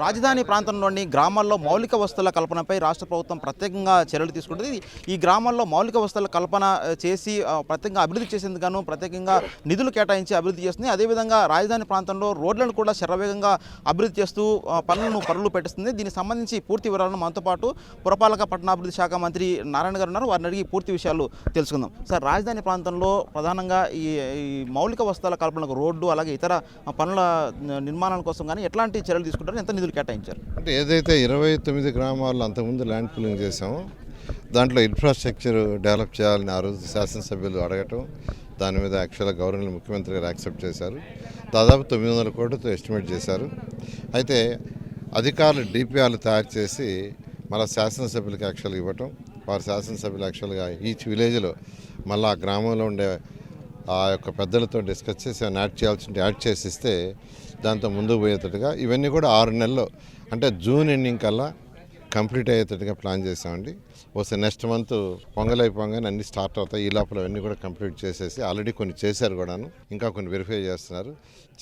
రాజధాని ప్రాంతంలోని గ్రామాల్లో మౌలిక వసతుల కల్పనపై రాష్ట్ర ప్రభుత్వం ప్రత్యేకంగా చర్యలు తీసుకుంటుంది. ఈ గ్రామాల్లో మౌలిక వసతుల కల్పన చేసి ప్రత్యేకంగా అభివృద్ధి చేసేందుకు ప్రత్యేకంగా నిధులు కేటాయించి అభివృద్ధి చేస్తుంది. అదేవిధంగా రాజధాని ప్రాంతంలో రోడ్లను కూడా శరవేగంగా అభివృద్ధి చేస్తూ పనులను పనులు పెట్టిస్తుంది. దీనికి సంబంధించి పూర్తి వివరాలను మనతో పాటు పురపాలక పట్టణాభివృద్ధి శాఖ మంత్రి నారాయణ గారు ఉన్నారు. వారిని అడిగి పూర్తి విషయాలు తెలుసుకుందాం. సార్ రాజధాని ప్రాంతంలో ప్రధానంగా ఈ ఈ మౌలిక వసతుల కల్పనకు రోడ్డు అలాగే ఇతర పనుల నిర్మాణాల కోసం కానీ ఎట్లాంటి చర్యలు తీసుకుంటారు? ఎంత నిధులు కేటాయించారు. అంటే ఏదైతే ఇరవై తొమ్మిది గ్రామాల్లో అంతకుముందు ల్యాండ్ పూలింగ్ చేసామో దాంట్లో ఇన్ఫ్రాస్ట్రక్చర్ డెవలప్ చేయాలని ఆ రోజు శాసనసభ్యులు అడగటం దాని మీద యాక్చువల్గా గవర్నర్ ముఖ్యమంత్రి గారు యాక్సెప్ట్ చేశారు. దాదాపు తొమ్మిది వందల కోట్లతో ఎస్టిమేట్ చేశారు. అయితే అధికారులు డిపిఆర్లు తయారు చేసి మళ్ళీ శాసనసభ్యులకు యాక్చువల్గా ఇవ్వటం వారి శాసనసభ్యులు యాక్చువల్గా ఈచ్ విలేజ్లో మళ్ళీ ఆ గ్రామంలో ఉండే ఆ యొక్క పెద్దలతో డిస్కస్ చేసి యాడ్ చేయాల్సి యాడ్ చేసి ఇస్తే దాంతో ముందుకు పోయేటట్టుగా ఇవన్నీ కూడా ఆరు నెలల్లో అంటే జూన్ ఎండింగ్ కల్లా కంప్లీట్ అయ్యేటట్టుగా ప్లాన్ చేసామండి వస్తే నెక్స్ట్ మంత్ పొంగల్ అయిపోగానే అన్ని స్టార్ట్ అవుతాయి. ఈ లోపల అవన్నీ కూడా కంప్లీట్ చేసేసి ఆల్రెడీ కొన్ని చేశారు కూడాను ఇంకా కొన్ని వెరిఫై చేస్తున్నారు.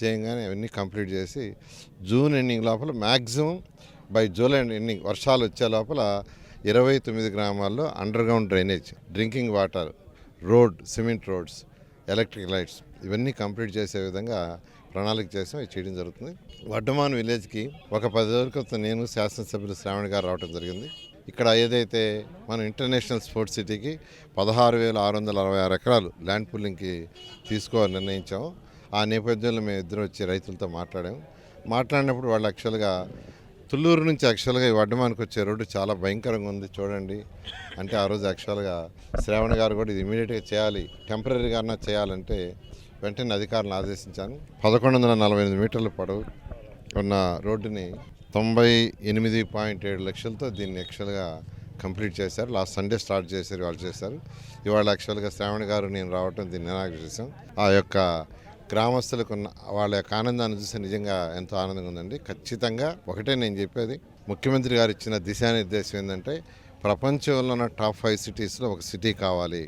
చేయగానే అవన్నీ కంప్లీట్ చేసి జూన్ ఎండింగ్ లోపల మ్యాక్సిమం బై జూలై ఎండింగ్ వర్షాలు వచ్చే లోపల ఇరవై తొమ్మిది గ్రామాల్లో underground drainage drinking water road cement roads electric lights ఇవన్నీ కంప్లీట్ చేసే విధంగా ప్రణాళిక చేసాం ఇది చేయడం జరుగుతుంది. వడ్డమాన్ విలేజ్కి ఒక పది రోజుల క్రితం నేను శాసనసభ్యులు శ్రావణ్ గారు రావడం జరిగింది. ఇక్కడ ఏదైతే మనం ఇంటర్నేషనల్ స్పోర్ట్స్ సిటీకి పదహారు వేల ఆరు వందల అరవై ఆరు ఎకరాలు ల్యాండ్ పూలింగ్కి తీసుకోవాలని నిర్ణయించాము. ఆ నేపథ్యంలో మేము ఇద్దరు వచ్చి రైతులతో మాట్లాడాము. మాట్లాడినప్పుడు వాళ్ళు యాక్చువల్గా తుళ్ళూరు నుంచి యాక్చువల్గా ఈ వడ్డమానికి వచ్చే రోడ్డు చాలా భయంకరంగా ఉంది చూడండి. అంటే ఆ రోజు యాక్చువల్గా శ్రావణ్ గారు కూడా ఇది ఇమీడియట్గా చేయాలి టెంపరీగా చేయాలంటే వెంటనే అధికారులను ఆదేశించాను. పదకొండు వందల నలభై ఎనిమిది మీటర్ల పొడవు ఉన్న రోడ్డుని తొంభై ఎనిమిది పాయింట్ ఏడు లక్షలతో దీన్ని యాక్చువల్గా కంప్లీట్ చేశారు. లాస్ట్ సండే స్టార్ట్ చేశారు వాళ్ళు చేశారు. ఇవాళ యాక్చువల్గా శ్రావణ్ గారు నేను రావటం దీన్ని ఇనాగ్రేట్ ఆ యొక్క గ్రామస్తులకు ఉన్న వాళ్ళ యొక్క ఆనందాన్ని చూస్తే నిజంగా ఎంతో ఆనందంగా ఉందండి. ఖచ్చితంగా ఒకటే నేను చెప్పేది ముఖ్యమంత్రి గారు ఇచ్చిన దిశానిర్దేశం ఏంటంటే ప్రపంచంలో ఉన్న టాప్ ఫైవ్ సిటీస్లో ఒక సిటీ కావాలి.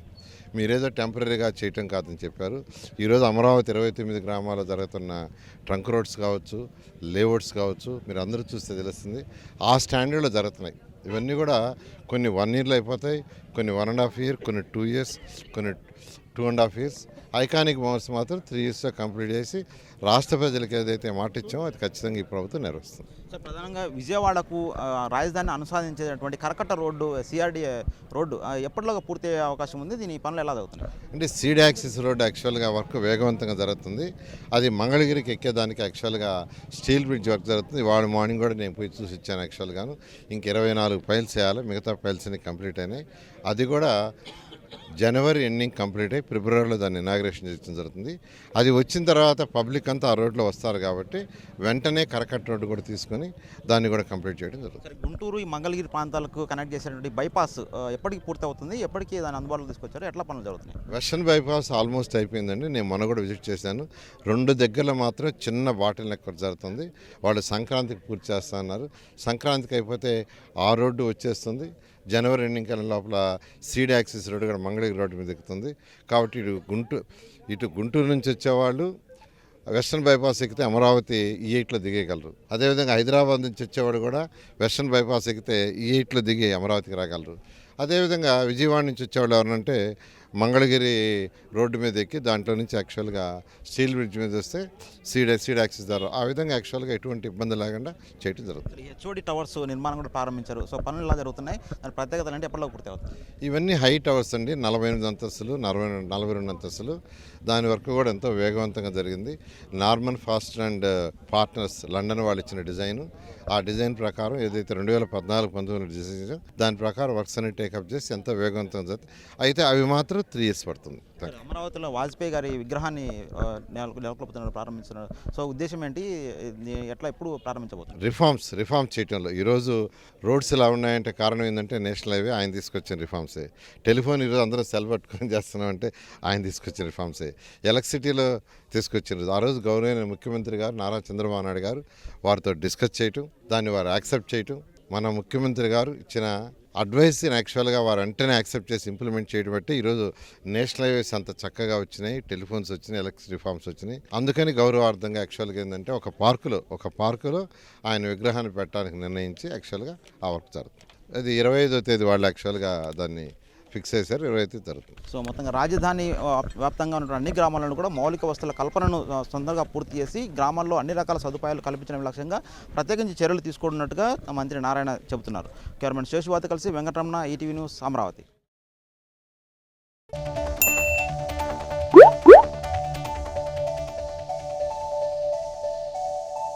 మీరేదో టెంపరీగా చేయటం కాదని చెప్పారు. ఈరోజు అమరావతి ఇరవై తొమ్మిది గ్రామాల్లో జరుగుతున్న ట్రంక్ రోడ్స్ కావచ్చు లేఅవుట్స్ కావచ్చు మీరు అందరూ చూస్తే తెలుస్తుంది ఆ స్టాండర్డ్లో జరుగుతున్నాయి. ఇవన్నీ కూడా కొన్ని వన్ ఇయర్లో అయిపోతాయి కొన్ని వన్ అండ్ హాఫ్ ఇయర్ కొన్ని టూ ఇయర్స్ కొన్ని two and half years iconic moments మాత్రం త్రీ ఇయర్స్లో కంప్లీట్ చేసి రాష్ట్ర ప్రజలకు ఏదైతే మాట ఇచ్చామో అది ఖచ్చితంగా ఈ ప్రభుత్వం నెరవేరుస్తుంది. సార్ ప్రధానంగా విజయవాడకు రాజధాని అనుసంధించేటువంటి కరకట్ట రోడ్డు సిఆర్డి రోడ్డు ఎప్పటిలోగా పూర్తి అయ్యే అవకాశం ఉంది? దీని పనులు ఎలా జరుగుతున్నాయి? అంటే సీడ్ యాక్సిస్ రోడ్ యాక్చువల్గా వర్క్ వేగవంతంగా జరుగుతుంది. అది మంగళగిరికి ఎక్కేదానికి యాక్చువల్గా స్టీల్ బ్రిడ్జ్ వర్క్ జరుగుతుంది. వాడు మార్నింగ్ కూడా నేను పోయి చూసి ఇచ్చాను యాక్చువల్గాను ఇంక ఇరవై నాలుగు ఫైల్స్ చేయాలి మిగతా ఫైల్స్ కంప్లీట్ అయినాయి. అది కూడా జనవరి ఎండింగ్ కంప్లీట్ అయ్యి ఫిబ్రవరిలో దాన్ని ఇనాగ్రేషన్ చేయడం జరుగుతుంది. అది వచ్చిన తర్వాత పబ్లిక్ అంతా ఆ రోడ్లో వస్తారు కాబట్టి వెంటనే కరకట్ట రోడ్డు కూడా తీసుకొని దాన్ని కూడా కంప్లీట్ చేయడం జరుగుతుంది. గుంటూరు ఈ మంగళగిరి ప్రాంతాలకు కనెక్ట్ చేసేటువంటి బైపాస్ ఎప్పటికి పూర్తి అవుతుంది ఎప్పటికి దాని అందుబాటులో తీసుకొచ్చారు? ఎట్లా పనులు జరుగుతున్నాయి? వెస్టర్న్ బైపాస్ ఆల్మోస్ట్ అయిపోయిందండి. నేను మొన్న కూడా విజిట్ చేశాను. రెండు దగ్గరలో మాత్రం చిన్న బాటిల్ నెక్ జరుగుతుంది. వాళ్ళు సంక్రాంతికి పూర్తి చేస్తా అన్నారు. సంక్రాంతికి అయిపోతే ఆ రోడ్డు వచ్చేస్తుంది. జనవరి ఎండింగ్ లోపల సీడ్ యాక్సిస్ రోడ్డు కూడా మంగళగిరి రోడ్డు మీద ఎక్కుతుంది. కాబట్టి ఇటు గుంటూరు ఇటు గుంటూరు నుంచి వచ్చేవాళ్ళు వెస్ట్రన్ బైపాస్ ఎక్కితే అమరావతి ఈ ఎయిట్లో దిగేయగలరు. అదేవిధంగా హైదరాబాద్ నుంచి వచ్చేవాడు కూడా వెస్ట్రన్ బైపాస్ ఎక్కితే ఈ ఎయిట్లో దిగి అమరావతికి రాగలరు. అదేవిధంగా విజయవాడ నుంచి వచ్చేవాళ్ళు ఎవరంటే మంగళగిరి రోడ్డు మీద ఎక్కి దాంట్లో నుంచి యాక్చువల్గా స్టీల్ బ్రిడ్జ్ మీద వస్తే సీడ్ సీడ్ యాక్సిస్ ద్వారా. ఆ విధంగా యాక్చువల్గా ఎటువంటి ఇబ్బంది లేకుండా చేయడం జరుగుతుంది. హెచ్ఓడి టవర్స్ నిర్మాణం కూడా ప్రారంభించారు. సో పనులు ఎలా జరుగుతున్నాయి? దాని ప్రత్యేకతలు అంటే ఎప్పటిలో పూర్తి అవుతుంది ఇవన్నీ హై టవర్స్ అండి. నలభై ఎనిమిది అంతస్తులు నలభై నలభై రెండు అంతస్తులు. దాని వర్క్ కూడా ఎంతో వేగవంతంగా జరిగింది. Norman Foster and partners London వాళ్ళు ఇచ్చిన డిజైన్. ఆ డిజైన్ ప్రకారం ఏదైతే రెండు వేల పద్నాలుగు పంతొమ్మిది డిజైన్ దాని ప్రకారం వర్క్స్ అన్ని టేకప్ చేసి ఎంతో వేగవంతంగా జరుగుతుంది. అయితే అవి మాత్రం త్రీ ఇయర్స్ పడుతుంది. అమరావతిలో వాజ్పేయి గారి విగ్రహాన్ని నెలకొల్పుతున్నారు ప్రారంభించున్నారు సో ఉద్దేశం ఏంటి? ఎట్లా ఎప్పుడు ప్రారంభించబోతున్నారు రిఫార్మ్స్ రిఫార్మ్స్ చేయటంలో ఈరోజు రోడ్స్ ఎలా ఉన్నాయంటే కారణం ఏంటంటే నేషనల్ హైవే ఆయన తీసుకొచ్చిన రిఫార్మ్సే. టెలిఫోన్ ఈరోజు అందరూ సెల్ పట్టుకొని చేస్తున్నామంటే ఆయన తీసుకొచ్చిన రిఫార్మ్సే. ఎలక్ట్రిసిటీలో తీసుకొచ్చిన ఆ రోజు గౌరవైన ముఖ్యమంత్రి గారు నారా చంద్రబాబు నాయుడు గారు వారితో డిస్కస్ చేయటం దాన్ని వారు యాక్సెప్ట్ చేయటం మన ముఖ్యమంత్రి గారు ఇచ్చిన అడ్వైస్ని యాక్చువల్గా వారు వెంటనే యాక్సెప్ట్ చేసి ఇంప్లిమెంట్ చేయడం బట్టి ఈరోజు నేషనల్ హైవేస్ అంత చక్కగా వచ్చినాయి టెలిఫోన్స్ వచ్చినాయి ఎలక్ట్రిక్ రిఫార్మ్స్ వచ్చినాయి. అందుకని గౌరవార్థంగా యాక్చువల్గా ఏంటంటే ఒక పార్కులో ఒక పార్కులో ఆయన విగ్రహాన్ని పెట్టడానికి నిర్ణయించి యాక్చువల్గా ఆ వర్క్ జరుగుతుంది. అది ఇరవై ఐదో తేదీ వాళ్ళు యాక్చువల్గా దాన్ని ఫిక్స్ చేశారు ఇరవైతే జరుగుతుంది సో మొత్తంగా రాజధాని వ్యాప్తంగా ఉన్న అన్ని గ్రామాలను కూడా మౌలిక వస్తువుల కల్పనను తొందరగా పూర్తి చేసి గ్రామాల్లో అన్ని రకాల సదుపాయాలు కల్పించడం లక్ష్యంగా ప్రత్యేకించి చర్యలు తీసుకుంటున్నట్టుగా మంత్రి నారాయణ చెబుతున్నారు. గవర్నమెంట్ శేషువాత కలిసి వెంకటరమణ ఈటీవీ న్యూస్ అమరావతి.